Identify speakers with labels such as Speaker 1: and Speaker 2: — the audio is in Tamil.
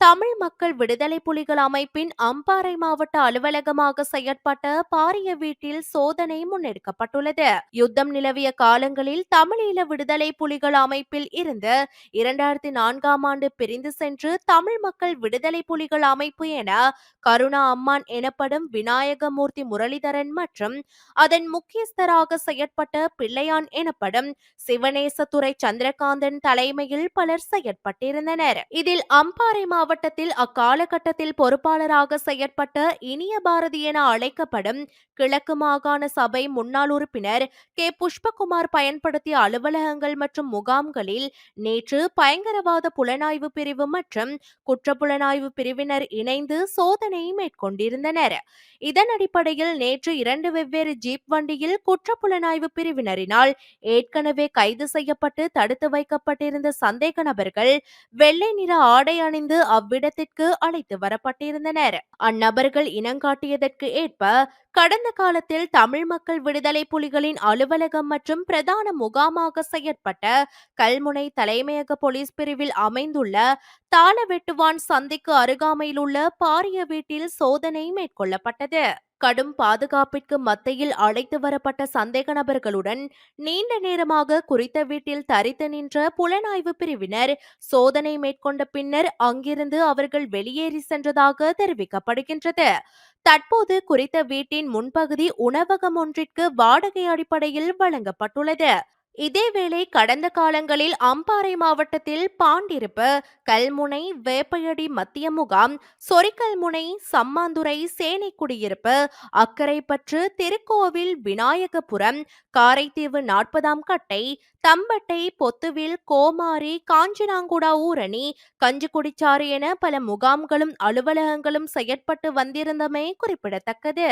Speaker 1: தமிழ் மக்கள் விடுதலை புலிகள் அமைப்பின் அம்பாறை மாவட்ட அலுவலகமாக செயற்பட்ட பாரிய வீட்டில் சோதனை முன்னெடுக்கப்பட்டுள்ளது. யுத்தம் நிலவிய காலங்களில் தமிழீழ விடுதலை புலிகள் அமைப்பில் இருந்து இரண்டாயிரத்தி நான்காம் ஆண்டு பிரிந்து சென்று தமிழ் மக்கள் விடுதலை புலிகள் அமைப்பு என கருணா அம்மான் எனப்படும் விநாயகமூர்த்தி முரளிதரன் மற்றும் அதன் முக்கியஸ்தராக செயற்பட்ட பிள்ளையான் எனப்படும் சிவநேசத்துறை சந்திரகாந்தன் தலைமையில் பலர் செயற்பட்டிருந்தனர். இதில் அம்பாறை மாவட்ட மாவட்டத்தில் அக்காலகட்டத்தில் பொறுப்பாளராக செயற்பட்ட இனிய பாரதி என அழைக்கப்படும் கிழக்கு மாகாண சபை முன்னாள் உறுப்பினர் கே. புஷ்பகுமார் பயன்படுத்திய அலுவலகங்கள் மற்றும் முகாம்களில் நேற்று பயங்கரவாத புலனாய்வு பிரிவு மற்றும் குற்றப்புலனாய்வு பிரிவினர் இணைந்து சோதனை மேற்கொண்டிருந்தனர். இதன் அடிப்படையில் நேற்று இரண்டு வெவ்வேறு ஜீப் வண்டியில் குற்றப்புலனாய்வு பிரிவினரினால் ஏற்கனவே கைது செய்யப்பட்டு தடுத்து வைக்கப்பட்டிருந்த சந்தேக நபர்கள் வெள்ளை நிற ஆடை அணிந்து அவ்விடத்திற்கு அழைத்து வரப்பட்டிருந்தனர். அந்நபர்கள் இனங்காட்டியதற்கு ஏற்ப கடந்த காலத்தில் தமிழ் மக்கள் விடுதலை புலிகளின் அலுவலகம் மற்றும் பிரதான முகாமாக செயற்பட்ட கல்முனை தலைமையக போலீஸ் பிரிவில் அமைந்துள்ள தாளவெட்டுவான் சந்திக்கு அருகாமையில் உள்ள பாரிய வீட்டில் சோதனை மேற்கொள்ளப்பட்டது. கடும் பாதுகாப்பிற்கு மத்தியில் அழைத்து வரப்பட்ட சந்தேக நபர்களுடன் நீண்ட நேரமாக குறித்த வீட்டில் தரித்து நின்ற புலனாய்வு பிரிவினர் சோதனை மேற்கொண்ட பின்னர் அங்கிருந்து அவர்கள் வெளியேறி சென்றதாக தெரிவிக்கப்படுகின்றது. தற்போது குறித்த வீட்டின் முன்பகுதி உணவகம் ஒன்றிற்கு வாடகை அடிப்படையில் வழங்கப்பட்டுள்ளது. இதேவேளை கடந்த காலங்களில் அம்பாறை மாவட்டத்தில் பாண்டிருப்பு கல்முனை வேப்பையடி மத்திய முகாம் சொரிக்கல்முனை சம்மாந்துறை சேனைக்குடியிருப்பு அக்கரைப்பற்று திருக்கோவில் விநாயகபுரம் காரைத்தீவு நாற்பதாம் கட்டை தம்பட்டை பொத்துவில் கோமாரி காஞ்சினாங்குடா ஊரணி கஞ்சிக்குடிச்சாறு என பல முகாம்களும் அலுவலகங்களும் செயற்பட்டு வந்திருந்தமை குறிப்பிடத்தக்கது.